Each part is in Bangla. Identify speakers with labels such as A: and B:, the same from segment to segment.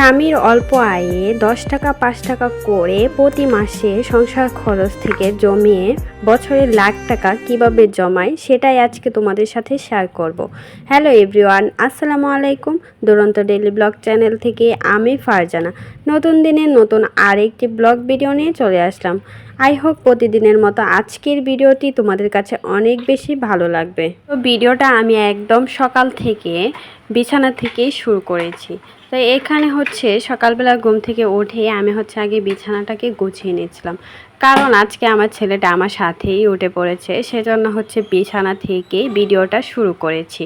A: স্বামীর অল্প আয়ে দশ টাকা, পাঁচ টাকা করে প্রতি মাসে সংসার খরচ থেকে জমিয়ে বছরে লাখ টাকা কীভাবে জমায় সেটাই আজকে তোমাদের সাথে শেয়ার করব। হ্যালো এভরিওয়ান আসসালামু আলাইকুম। দুরন্ত ডেলি ব্লগ চ্যানেল থেকে আমি ফারজানা। নতুন দিনে নতুন আরেকটি ব্লগ ভিডিও নিয়ে চলে আসলাম। আই হোপ প্রতিদিনের মতো আজকের ভিডিওটি তোমাদের কাছে অনেক বেশি ভালো লাগবে। তো ভিডিওটা আমি একদম সকাল থেকে বিছানা থেকেই শুরু করেছি। তো এখানে হচ্ছে সকালবেলা ঘুম থেকে উঠে আমি হচ্ছে আগে বিছানাটাকে গুছিয়ে নিয়েছিলাম কারণ আজকে আমার ছেলেটা আমার সাথেই উঠে পড়েছে, সেজন্য হচ্ছে বিছানা থেকেই ভিডিওটা শুরু করেছি।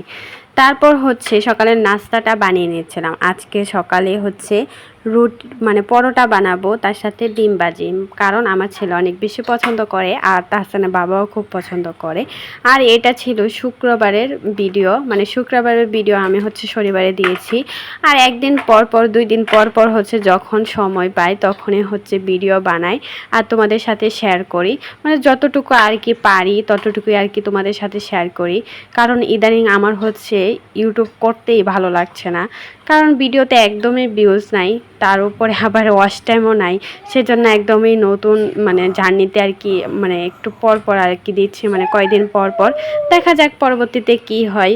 A: তারপর হচ্ছে সকালের নাস্তাটা বানিয়ে নিয়েছিলাম আজকে সকালে হচ্ছে রুট মানে পরোটা বানাবো, তার সাথে ডিম বাজি। কারণ আমার ছেলে অনেক বেশি পছন্দ করে, আর তাহসানের বাবাও খুব পছন্দ করে। আর এটা ছিল শুক্রবারের ভিডিও মানে শুক্রবারের ভিডিও আমি হচ্ছে শনিবারে দিয়েছি। আর একদিন পর পর, দুই দিন পর পর হচ্ছে যখন সময় পাই, তখনই হচ্ছে ভিডিও বানাই আর তোমাদের সাথে শেয়ার করি। মানে যতটুকু আর কি পারি, ততটুকুই আর কি তোমাদের সাথে শেয়ার করি। কারণ ইদানিং আমার হচ্ছে ইউটিউব করতেই ভালো লাগছে না। কারণ ভিডিওতে একদমই ভিউজ নাই, তার উপরে আবার ওয়াশ টাইমও নাই, সেজন্য একদমই নতুন মানে জার্নিতে আর কি মানে একটু পর পর আর কি দিচ্ছি মানে কয়দিন পর পর। দেখা যাক পরবর্তীতে কি হয়।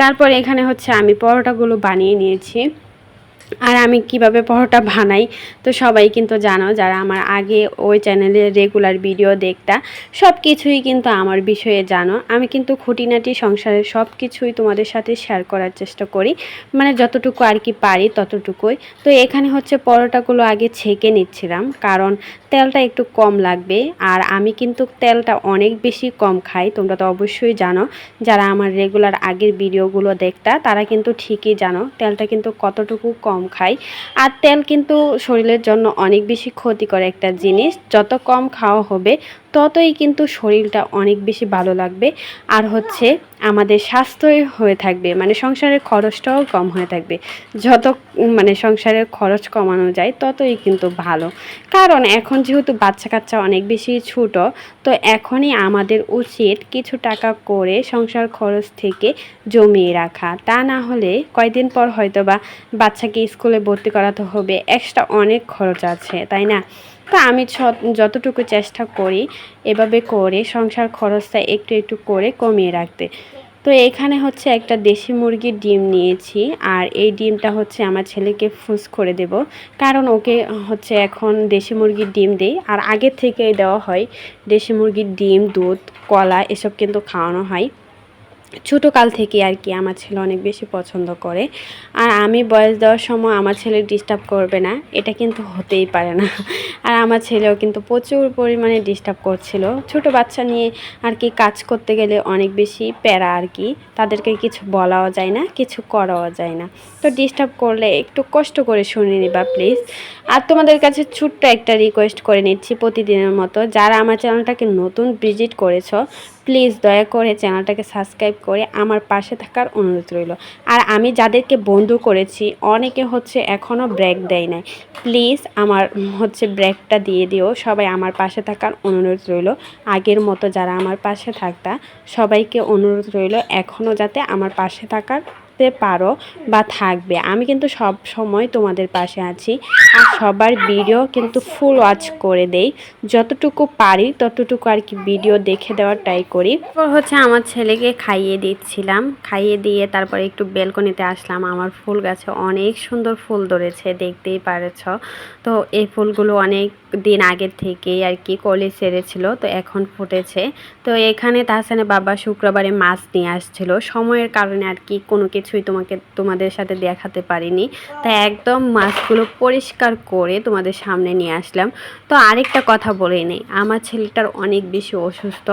A: তারপর এখানে হচ্ছে আমি পরোটাগুলো বানিয়ে নিয়েছি। আর আমি কীভাবে পরোটা বানাই, তো সবাই কিন্তু জানো যারা আমার আগে ওই চ্যানেলে রেগুলার ভিডিও দেখতা সব কিছুই কিন্তু আমার বিষয়ে জানো। আমি কিন্তু খুঁটিনাটি সংসারের সব কিছুই তোমাদের সাথে শেয়ার করার চেষ্টা করি মানে যতটুকু আর কি পারি ততটুকুই। তো এখানে হচ্ছে পরোটাগুলো আগে ছেঁকে নিচ্ছিলাম, কারণ তেলটা একটু কম লাগবে, আর আমি কিন্তু তেলটা অনেক বেশি কম খাই, তোমরা তো অবশ্যই জানো। যারা আমার রেগুলার আগের ভিডিওগুলো দেখতা, তারা কিন্তু ঠিকই জানো, তেলটা কিন্তু কতটুকু কম খাই। আর তেল কিন্তু শরীরের জন্য অনেক বেশি ক্ষতিকর একটা জিনিস। যত কম খাওয়া হবে ততই কিন্তু শরীরটা অনেক বেশি ভালো লাগবে। আর হচ্ছে আমাদের স্বাস্থ্যই হয়ে থাকবে মানে সংসারের খরচটাও কম হয়ে থাকবে। যত মানে সংসারের খরচ কমানো যায়, ততই কিন্তু ভালো। কারণ এখন যেহেতু বাচ্চা কাচ্চা অনেক বেশি ছোট, তো এখনই আমাদের উচিত কিছু টাকা করে সংসার খরচ থেকে জমিয়ে রাখা। তা না হলে কয়দিন পর হয়তো বা বাচ্চাকে স্কুলে ভর্তি করাতে হবে, এক্সট্রা অনেক খরচ আছে, তাই না? তো আমি যতটুকু চেষ্টা করি এভাবে করে সংসার খরচটা একটু একটু করে কমিয়ে রাখতে। তো এখানে হচ্ছে একটা দেশি মুরগির ডিম নিয়েছি আর এই ডিমটা হচ্ছে আমার ছেলেকে ফুস করে দেব। কারণ ওকে হচ্ছে এখন দেশি মুরগির ডিম দেই আর আগের থেকেই দেওয়া হয় দেশি মুরগির ডিম, দুধ, কলা এসব কিন্তু খাওয়ানো হয়। ছোটো কাল থেকে আর কি আমার ছেলে অনেক বেশি পছন্দ করে। আর আমি বয়স দেওয়ার সময় আমার ছেলে ডিস্টার্ব করবে না, এটা কিন্তু হতেই পারে না। আর আমার ছেলেও কিন্তু প্রচুর পরিমাণে ডিস্টার্ব করছিল। ছোট বাচ্চা নিয়ে আর কি কাজ করতে গেলে অনেক বেশি প্যারা আর কি, তাদেরকে কিছু বলাও যায় না, কিছু করাও যায় না। তো ডিস্টার্ব করলে একটু কষ্ট করে শুনে নিবা প্লিজ আর তোমাদের কাছে ছোট্ট একটা রিকোয়েস্ট করে নিচ্ছি প্রতিদিনের মতো। যারা আমার চ্যানেলটাকে নতুন ভিজিট করেছ প্লিজ দয়া করে চ্যানেলটাকে সাবস্ক্রাইব করে আমার পাশে থাকার অনুরোধ রইল। আর আমি যাদেরকে বন্ধু করেছি, অনেকে হচ্ছে এখনও ব্রেক দেয় নাই। প্লিজ আমার হচ্ছে ব্রেকটা দিয়ে দিও। সবাই আমার পাশে থাকার অনুরোধ রইল। আগের মতো যারা আমার পাশে থাকতা, সবাইকে অনুরোধ রইল এখনও যাতে আমার পাশে থাকার থাকতে পারো বা থাকবে। আমি কিন্তু সব সময় তোমাদের পাশে আছি আর সবার ভিডিও কিন্তু ফুল ওয়াচ করে দেই। যতটুকু পারি ততটুকু আর কি ভিডিও দেখে দেওয়ার ট্রাই করি। তারপর হচ্ছে আমার ছেলেকে খাইয়ে দিচ্ছিলাম। খাইয়ে দিয়ে তারপরে একটু বেলকনিতে আসলাম। আমার ফুল গাছে অনেক সুন্দর ফুল ধরেছে, দেখতেই পারেছ। তো এই ফুলগুলো অনেক দিন আগের থেকেই আর কি কলি সেরেছিল, তো এখন ফুটেছে। তো এখানে তাহসানে বাবা শুক্রবারে মাছ নিয়ে আসছিল। সময়ের কারণে আর কি কোনো কিছুই তোমাকে, তোমাদের সাথে দেখাতে পারিনি। তাই একদম মাছগুলো পরিষ্কার করে তোমাদের সামনে নিয়ে আসলাম। তো আরেকটা কথা বলে নেই, আমার ছেলেটার অনেক বেশি অসুস্থ।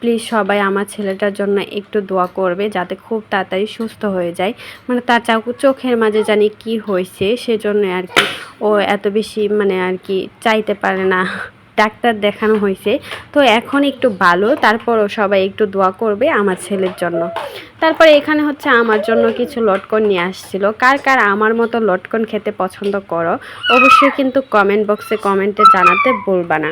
A: প্লিজ সবাই আমার ছেলেটার জন্য একটু দোয়া করবে যাতে খুব তাড়াতাড়ি সুস্থ হয়ে যায়। মানে তার চাকু চোখের মাঝে জানি কি হয়েছে, সেজন্য আর কি ও এত বেশি মানে আর কি চাইতে পারে না। ডাক্তার দেখানো হয়েছে। তো এখন একটু ভালো, তারপরও সবাই একটু দোয়া করবে আমার ছেলের জন্য। তারপরে এখানে হচ্ছে আমার জন্য কিছু লটকন নিয়ে আসছিল। কার কার আমার মতো লটকন খেতে পছন্দ করো, অবশ্যই কিন্তু কমেন্ট বক্সে কমেন্টে জানাতে ভুলবা না।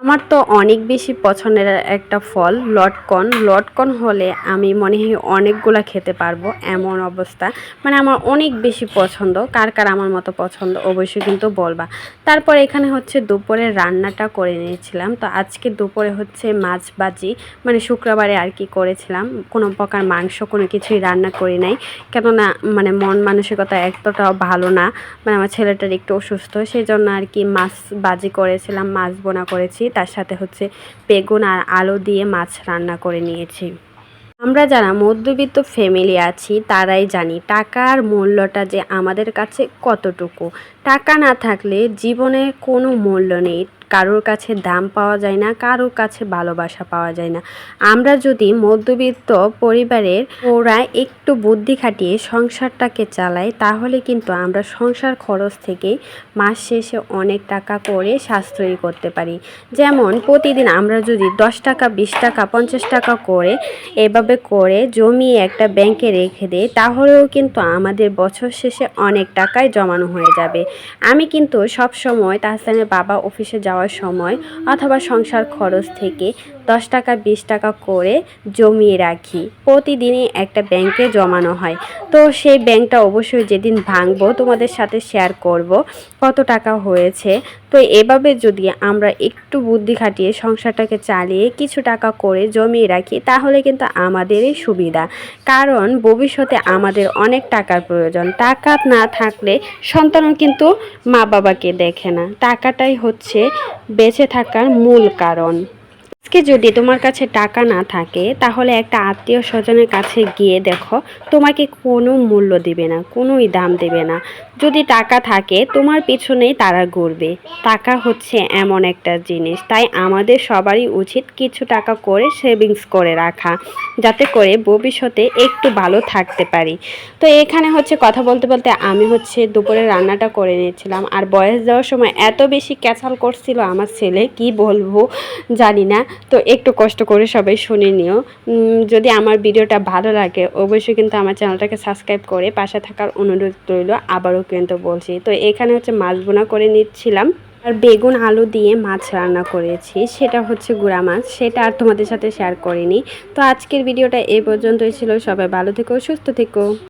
A: আমার তো অনেক বেশি পছন্দের একটা ফল, লটকন। লটকন হলে আমি মনে হয় অনেকগুলা খেতে পারব এমন অবস্থা। মানে আমার অনেক বেশি পছন্দ। কার কার আমার মতো পছন্দ অবশ্যই কিন্তু বলবা। তারপর এখানে হচ্ছে দুপুরে রান্নাটা করে নিয়েছিলাম। তো আজকে দুপুরে হচ্ছে মাছ বাজি মানে শুক্রবারে আর কি করেছিলাম। কোনো প্রকার মাংস, কোনো কিছুই রান্না করি নাই। কেননা মানে মন মানসিকতা এতটাও ভালো না। মানে আমার ছেলেটার একটু অসুস্থ। সেই জন্য আর কি মাছ বাজি করেছিলাম, মাছ বোনা করেছি। তার সাথে হচ্ছে বেগুন আর আলু দিয়ে মাছ রান্না করে নিয়েছি। আমরা যারা মধ্যবিত্ত ফ্যামিলি আছি, তারাই জানি টাকার মূল্যটা যে আমাদের কাছে কতটুকু। টাকা না থাকলে জীবনে কোনো মূল্য নেই। কারোর কাছে দাম পাওয়া যায় না, কারোর কাছে ভালোবাসা পাওয়া যায় না। আমরা যদি মধ্যবিত্ত পরিবারের ওরা একটু বুদ্ধি খাটিয়ে সংসারটাকে চালাই তাহলে কিন্তু আমরা সংসার খরচ থেকে মাস শেষে অনেক টাকা করে সাশ্রয়ী করতে পারি। যেমন প্রতিদিন আমরা যদি দশ টাকা, বিশ টাকা, পঞ্চাশ টাকা করে এভাবে করে জমিয়ে একটা ব্যাংকে রেখে দেয় তাহলেও কিন্তু আমাদের বছর শেষে অনেক টাকায় জমানো হয়ে যাবে। আমি কিন্তু সব সময় তাহসানের বাবা অফিসে যাওয়ার সময় অথবা সংসার খরচ থেকে দশ টাকা, বিশ টাকা করে জমিয়ে রাখি। প্রতিদিনই একটা ব্যাংকে জমানো হয়। তো সেই ব্যাংকটা অবশ্যই যেদিন ভাঙবো তোমাদের সাথে শেয়ার করব কত টাকা হয়েছে। তো এভাবে যদি আমরা একটু বুদ্ধি খাটিয়ে সংসারটাকে চালিয়ে কিছু টাকা করে জমিয়ে রাখি, তাহলে কিন্তু আমাদেরই সুবিধা। কারণ ভবিষ্যতে আমাদের অনেক টাকার প্রয়োজন। টাকা না থাকলে সন্তানও কিন্তু মা বাবাকে দেখে না। টাকাটাই হচ্ছে বেঁচে থাকার মূল কারণ। আজকে যদি তোমার কাছে টাকা না থাকে, তাহলে একটা আত্মীয় স্বজনের কাছে গিয়ে দেখো, তোমাকে কোনো মূল্য দিবে না, কোনোই দাম দেবে না। যদি টাকা থাকে, তোমার পিছনেই তারা ঘুরবে। টাকা হচ্ছে এমন একটা জিনিস, তাই আমাদের সবারই উচিত কিছু টাকা করে সেভিংস করে রাখা, যাতে করে ভবিষ্যতে একটু ভালো থাকতে পারি। তো এখানে হচ্ছে কথা বলতে বলতে আমি হচ্ছে দুপুরে রান্নাটা করে নিয়েছিলাম, আর বয়স দেওয়ার সময় এত বেশি ক্যাচাল করছিল আমার ছেলে, কি বলব জানি না। তো একটু কষ্ট করে সবাই শুনে নিও। যদি আমার ভিডিওটা ভালো লাগে, অবশ্যই কিন্তু আমার চ্যানেলটাকে সাবস্ক্রাইব করে পাশে থাকার অনুরোধ রইল। আবারও কিন্তু বলছি, তো এখানে হচ্ছে মাছ বোনা করে নিচ্ছিলাম। আর বেগুন, আলু দিয়ে মাছ রান্না করেছি, সেটা হচ্ছে গুঁড়া মাছ, সেটা আর তোমাদের সাথে শেয়ার করিনি। তো আজকের ভিডিওটা এ পর্যন্তই ছিল, সবাই ভালো থেকো, সুস্থ থেকো।